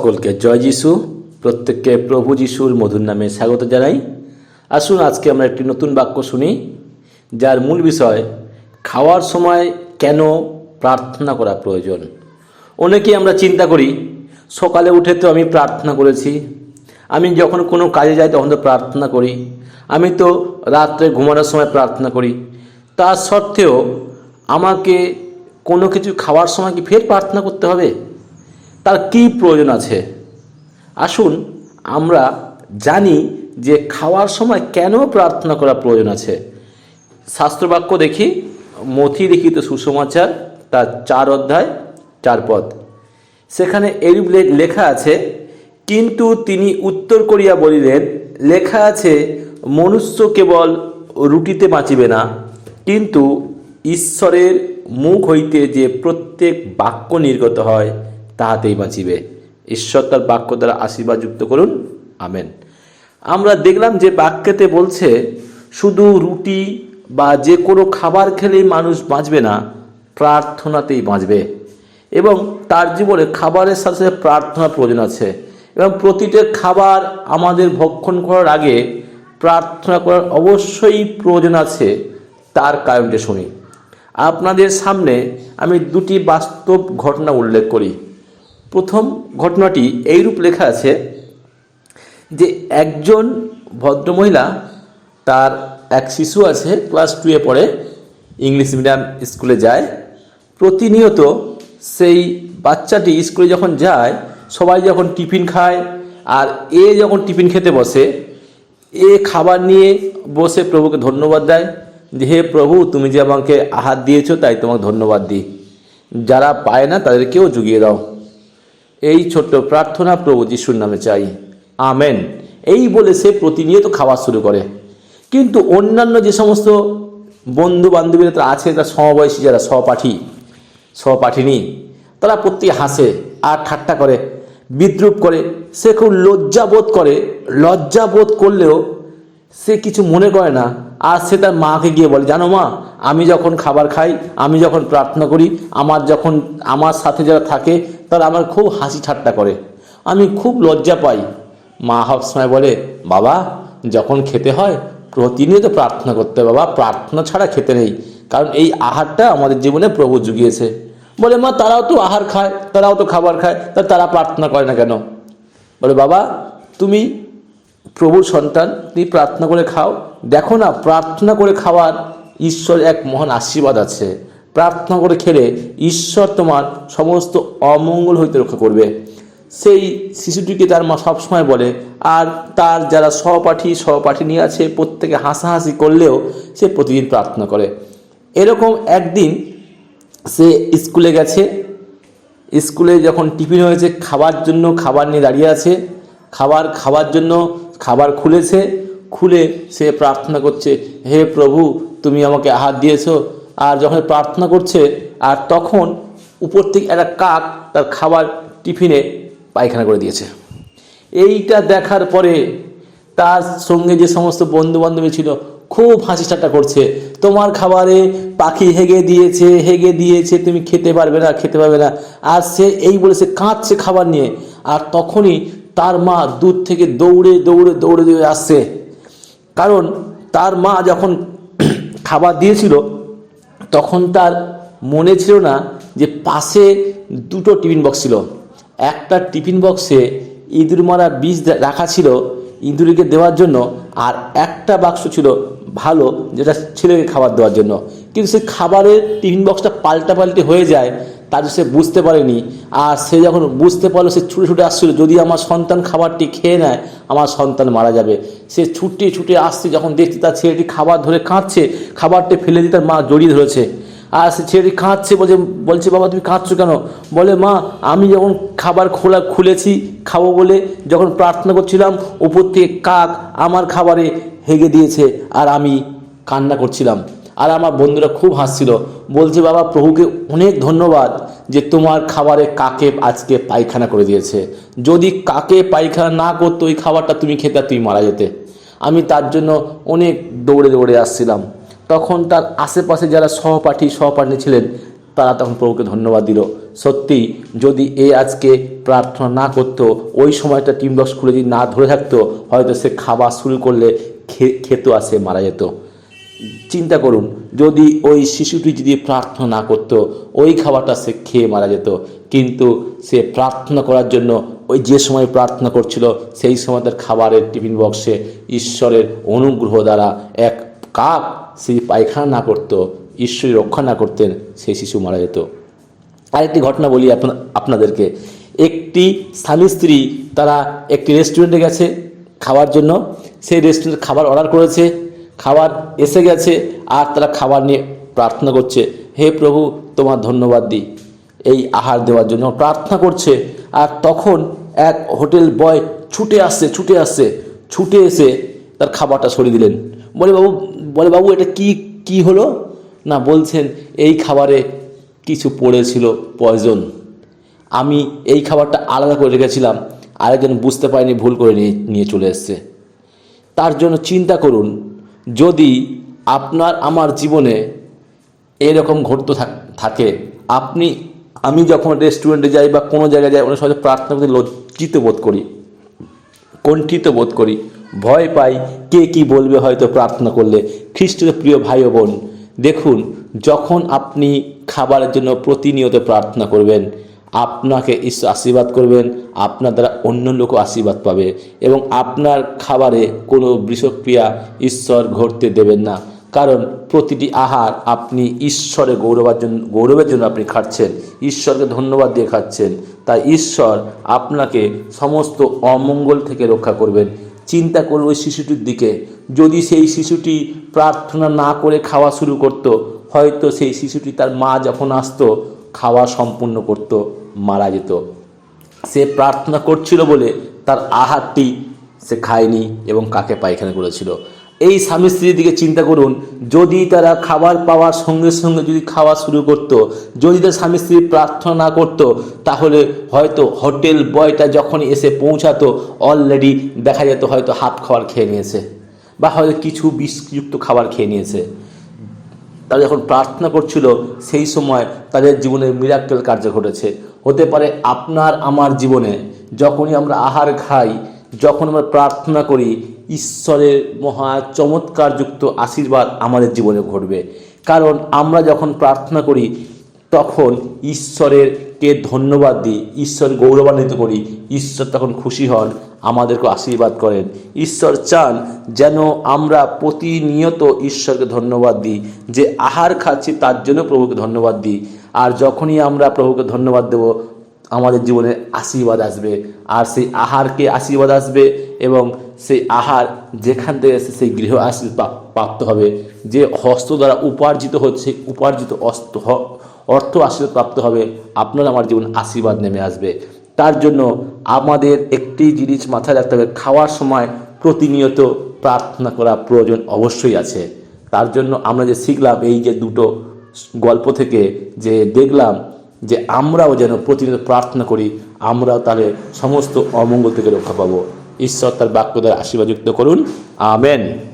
সকলকে জয় যিশু, প্রত্যেককে প্রভু যিশুর মধুর নামে স্বাগত জানাই। আসুন, আজকে আমরা একটি নতুন বাক্য শুনি, যার মূল বিষয়, খাওয়ার সময় কেন প্রার্থনা করা প্রয়োজন। অনেকেই আমরা চিন্তা করি, সকালে উঠে তো আমি প্রার্থনা করেছি, আমি যখন কোনো কাজে যাই তখন তো প্রার্থনা করি, আমি তো রাত্রে ঘুমানোর সময় প্রার্থনা করি। তা সত্ত্বেও আমাকে কোনো কিছু খাওয়ার সময় কি ফের প্রার্থনা করতে হবে? তার কি প্রয়োজন আছে? আসুন, আমরা জানি যে খাওয়ার সময় কেন প্রার্থনা করা প্রয়োজন আছে। শাস্ত্রবাক্য দেখি মথি লিখিত সুসমাচার, তার চার অধ্যায়, চার পদ। সেখানে এরূপ লেখা আছে, কিন্তু তিনি উত্তর করিয়া বলিলেন, লেখা আছে, মনুষ্য কেবল রুটিতে বাঁচিবে না, কিন্তু ঈশ্বরের মুখ হইতে যে প্রত্যেক বাক্য নির্গত হয় তাহাতেই বাঁচিবে। ঈশ্বর তার বাক্য দ্বারা আশীর্বাদ যুক্ত করুন। আমেন। আমরা দেখলাম যে বাক্যেতে বলছে, শুধু রুটি বা যে কোনো খাবার খেলেই মানুষ বাঁচবে না, প্রার্থনাতেই বাঁচবে। এবং তার জীবনে খাবারের সাথে প্রার্থনার প্রয়োজন আছে। এবং প্রতিটা খাবার আমাদের ভক্ষণ করার আগে প্রার্থনা করার অবশ্যই প্রয়োজন আছে, তার কারণটি শুনি। আপনাদের সামনে আমি দুটি বাস্তব ঘটনা উল্লেখ করি। প্রথম ঘটনাটি এইরূপ লেখা আছে যে একজন ভদ্রমহিলা, তার এক শিশু আছে ক্লাস টুয়ে পড়ে ইংলিশ মিডিয়াম স্কুলে যায়। প্রতিনিয়ত সেই বাচ্চাটি স্কুলে যখন যায়, সবাই যখন টিফিন খায় আর এ যখন টিফিন খেতে বসে, এ খাবার নিয়ে বসে প্রভুকে ধন্যবাদ দেয় যে, হে প্রভু, তুমি যে আমাকে আহার দিয়েছ, তাই তোমাকে ধন্যবাদ দিই। যারা পায় না, তাদেরকেও জুগিয়ে দাও। এই ছোট্ট প্রার্থনা প্রভু যিশুর নামে চাই। আমেন। এই বলে সে প্রতিনিয়ত খাওয়া শুরু করে। কিন্তু অন্যান্য যে সমস্ত বন্ধু বান্ধবীরা তারা আছে, তার সমবয়সী যারা, সহপাঠী, সহপাঠিনী, তারা প্রত্যেকে হাসে আর ঠাট্টা করে, বিদ্রুপ করে। সে খুব লজ্জাবোধ করে। লজ্জাবোধ করলেও সে কিছু মনে করে না। আর সে তার মাকে গিয়ে বলে, জানো মা, আমি যখন খাবার খাই, আমি যখন প্রার্থনা করি, আমার যখন, আমার সাথে যারা থাকে তারা আমার খুব হাসি ঠাট্টা করে। আমি খুব লজ্জা পাই। মা সবসময় বলে, বাবা, যখন খেতে হয়, প্রতিনিয়ত প্রার্থনা করতে বাবা, প্রার্থনা ছাড়া খেতে নেই। কারণ এই আহারটা আমাদের জীবনে প্রভু জুগিয়েছে। বলে, মা, তারাও তো আহার খায়, তারাও তো খাবার খায়, তা তারা প্রার্থনা করে না কেন? বলে, বাবা, তুমি প্রভুর সন্তান, তুমি প্রার্থনা করে খাও। দেখো না, প্রার্থনা করে খাওয়ার ঈশ্বর এক মহান আশীর্বাদ আছে। প্রার্থনা করে খেলে ঈশ্বর তোমার সমস্ত অমঙ্গল হইতে রক্ষা করবে। সেই শিশুটিকে তার মা সবসময় বলে, আর তার যারা সহপাঠী সহপাঠী নিয়ে আছে, প্রত্যেকে হাসাহাসি করলেও সে প্রতিদিন প্রার্থনা করে। এরকম একদিন সে স্কুলে গেছে। স্কুলে যখন টিফিন হয়েছে, খাবার জন্য খাবার নিয়ে দাঁড়িয়ে আছে। খাবার খাবার জন্য খাবার খুলেছে। খুলে সে প্রার্থনা করছে, হে প্রভু, তুমি আমাকে আহার দিয়েছ। আর যখন প্রার্থনা করছে, আর তখন উপর থেকে একটা কাক তার খাবার টিফিনে পায়খানা করে দিয়েছে। এইটা দেখার পরে তার সঙ্গে যে সমস্ত বন্ধু বান্ধবী ছিল, খুব হাসি ঠাট্টা করছে। তোমার খাবারে পাখি হেগে দিয়েছে হেগে দিয়েছে, তুমি খেতে পারবে না, খেতে পারবে না। আর সে এই বলে সে কাঁদছে খাবার নিয়ে। আর তখনই তার মা দূর থেকে দৌড়ে দৌড়ে দৌড়ে দৌড়ে আসছে। কারণ তার মা যখন খাবার দিয়েছিল তখন তার মনে ছিল না যে পাশে দুটো টিফিন বক্স ছিল। একটা টিফিন বক্সে ইঁদুর মারা বীজ রাখা ছিল ইঁদুরকে দেওয়ার জন্য আর একটা বাক্স ছিল ভালো যেটা ছেলেকে খাবার দেওয়ার জন্য। কিন্তু সে খাবারের টিফিন বক্সটা পাল্টা পাল্টি হয়ে যায় তার সে বুঝতে পারেনি। আর সে যখন বুঝতে পারল, সে ছুটে ছুটে আসছিল। যদি আমার সন্তান খাবারটি খেয়ে নেয়, আমার সন্তান মারা যাবে। সে ছুটে ছুটে আসছে, যখন দেখছে তার ছেলেটি খাবার ধরে কাঁদছে, খাবারটি ফেলে দিয়ে তার মা জড়িয়ে ধরেছে। আর সে ছেলেটি কাঁদছে, বলছে বলছে, বাবা, তুমি কাঁদছো কেন? বলে, মা, আমি যখন খাবার খোলা, খুলেছি খাব বলে যখন প্রার্থনা করছিলাম, উপর থেকে কাক আমার খাবারে হেগে দিয়েছে, আর আমি কান্না করছিলাম। আর আমার বন্ধুরা খুব হাসছিল। বলছে, বাবা, প্রভুকে অনেক ধন্যবাদ যে তোমার খাবারে কাকে আজকে পায়খানা করে দিয়েছে। যদি কাকে পায়খানা না করতো ওই খাবারটা তুমি খেতে তুমি মারা যেতে। আমি তার জন্য অনেক দৌড়ে দৌড়ে আসছিলাম। তখন তার আশেপাশে যারা সহপাঠী সহপাঠী ছিলেন, তারা তখন প্রভুকে ধন্যবাদ দিল। সত্যি, যদি এ আজকে প্রার্থনা না করতো, ওই সময়টা টিম বক্স খুলে যদি না ধরে থাকতো, হয়তো সে খাবার শুরু করলে খেতো আর সে মারা যেত। চিন্তা করুন, যদি ওই শিশুটি যদি প্রার্থনা না করতো, ওই খাবারটা সে খেয়ে মারা যেত। কিন্তু সে প্রার্থনা করার জন্য ওই যে সময় প্রার্থনা করছিল, সেই সময় তার খাবারের টিফিন বক্সে ঈশ্বরের অনুগ্রহ দ্বারা এক কাপ সে পায়খানা না করতো ঈশ্বরী রক্ষা না করতেন, সেই শিশু মারা যেত। আরেকটি ঘটনা বলি আপনা- আপনাদেরকে। একটি স্বামী স্ত্রী তারা একটি রেস্টুরেন্টে গেছে খাওয়ার জন্য। সেই রেস্টুরেন্টে খাবার অর্ডার করেছে। খাবার এসে গেছে, আর তারা খাবার নিয়ে প্রার্থনা করছে, হে প্রভু, তোমার ধন্যবাদ দিই। এই আহার দেওয়ার জন্য প্রার্থনা করছে, আর তখন এক হোটেল বয় ছুটে আসছে ছুটে আসছে, ছুটে এসে তার খাবারটা সরিয়ে দিলেন। বলে, বাবু বলে, বাবু, এটা কি কি হলো? না, বলছেন এই খাবারে কিছু পড়েছিল, পয়জন। আমি এই খাবারটা আলাদা করে রেখেছিলাম, আরেকজন বুঝতে পারেনি, ভুল করে নিয়ে নিয়ে চলে এসছে। তার জন্য চিন্তা করুন যদি আপনার, আমার জীবনে এরকম ঘটতে থাক- আপনি, আমি যখন রেস্টুরেন্টে যাই বা কোনো জায়গায় যাই, অনেক সময় প্রার্থনা করতে লজ্জিত বোধ করি, কণ্ঠিত বোধ করি, ভয় পাই কে কি বলবে হয়তো প্রার্থনা করলে। খ্রিস্টের প্রিয় ভাই বোন, দেখুন, যখন আপনি খাবারের জন্য প্রতিনিয়ত প্রার্থনা করবেন আপনাকে ঈশ্বর আশীর্বাদ করবেন, আপনার দ্বারা অন্য লোকও আশীর্বাদ পাবে এবং আপনার খাবারে কোনো বিষক্রিয়া ঈশ্বর ঘটতে দেবেন না। কারণ প্রতিটি আহার আপনি ঈশ্বরের গৌরবের জন্য গৌরবের জন্য আপনি খাচ্ছেন, ঈশ্বরকে ধন্যবাদ দিয়ে খাচ্ছেন। তাই ঈশ্বর আপনাকে সমস্ত অমঙ্গল থেকে রক্ষা করবেন। চিন্তা করুন ওই শিশুটির দিকে, যদি সেই শিশুটি প্রার্থনা না করে খাওয়া শুরু করত, হয়তো সেই শিশুটি তার মা যখন আসতো, খাওয়া সম্পূর্ণ করত। মারা যেত। সে প্রার্থনা করছিল বলে তার আহারটি সে খায়নি এবং কাকে পায়খানা করেছিল। এই স্বামী স্ত্রীর দিকে চিন্তা করুন, যদি তারা খাবার পাওয়ার সঙ্গে সঙ্গে যদি খাওয়া শুরু করত, যদি তার স্বামী স্ত্রী প্রার্থনা না করতো, তাহলে হয়তো হোটেল বয়টা যখন এসে পৌঁছাতো অলরেডি দেখা যেত হয়তো হাত খাবার খেয়ে নিয়েছে বা হয়তো কিছু বিষযুক্ত খাবার খেয়ে নিয়েছে। তারা যখন প্রার্থনা করছিল, সেই সময় তাদের জীবনে মিরাক্কেল কার্য ঘটেছে। হতে পারে আপনার আমার জীবনে। যখনই আমরা আহার খাই, যখন আমরা প্রার্থনা করি, ঈশ্বরের মহা চমৎকারযুক্ত আশীর্বাদ আমাদের জীবনে ঘটবে। কারণ আমরা যখন প্রার্থনা করি, তখন ঈশ্বরের কে ধন্যবাদ দিই, ঈশ্বর গৌরবান্বিত করি, ঈশ্বর তখন খুশি হন, আমাদেরকে আশীর্বাদ করেন। ঈশ্বর চান যেন আমরা প্রতিনিয়ত ঈশ্বরকে ধন্যবাদ দিই, যে আহার খাচ্ছি তার জন্য প্রভুকে ধন্যবাদ দিই। আর যখনই আমরা প্রভুকে ধন্যবাদ দেব, আমাদের জীবনে আশীর্বাদ আসবে। আর সেই আহারকে আশীর্বাদ আসবে এবং সেই আহার যেখান থেকে এসে সেই গৃহ আশীর্বাদ প্রাপ- প্রাপ্ত হবে। যে হস্ত দ্বারা উপার্জিত হচ্ছে উপার্জিত অস্ত অর্থ আশীর্বাদ প্রাপ্ত হবে, আপনার আমার জীবন আশীর্বাদ নেমে আসবে। তার জন্য আমাদের একটি জিনিস মাথায় রাখতে হবে, খাওয়ার সময় প্রতিনিয়ত প্রার্থনা করা প্রয়োজন অবশ্যই আছে। তার জন্য আমরা যে শিখলাম, এই যে দুটো গল্প থেকে যে দেখলাম যে আমরাও যেন প্রতিনিয়ত প্রার্থনা করি, আমরাও তাহলে সমস্ত অমঙ্গল থেকে রক্ষা পাবো। ঈশ্বর তার বাক্য দ্বারা আশীর্বাদ যুক্ত করুন। আমেন।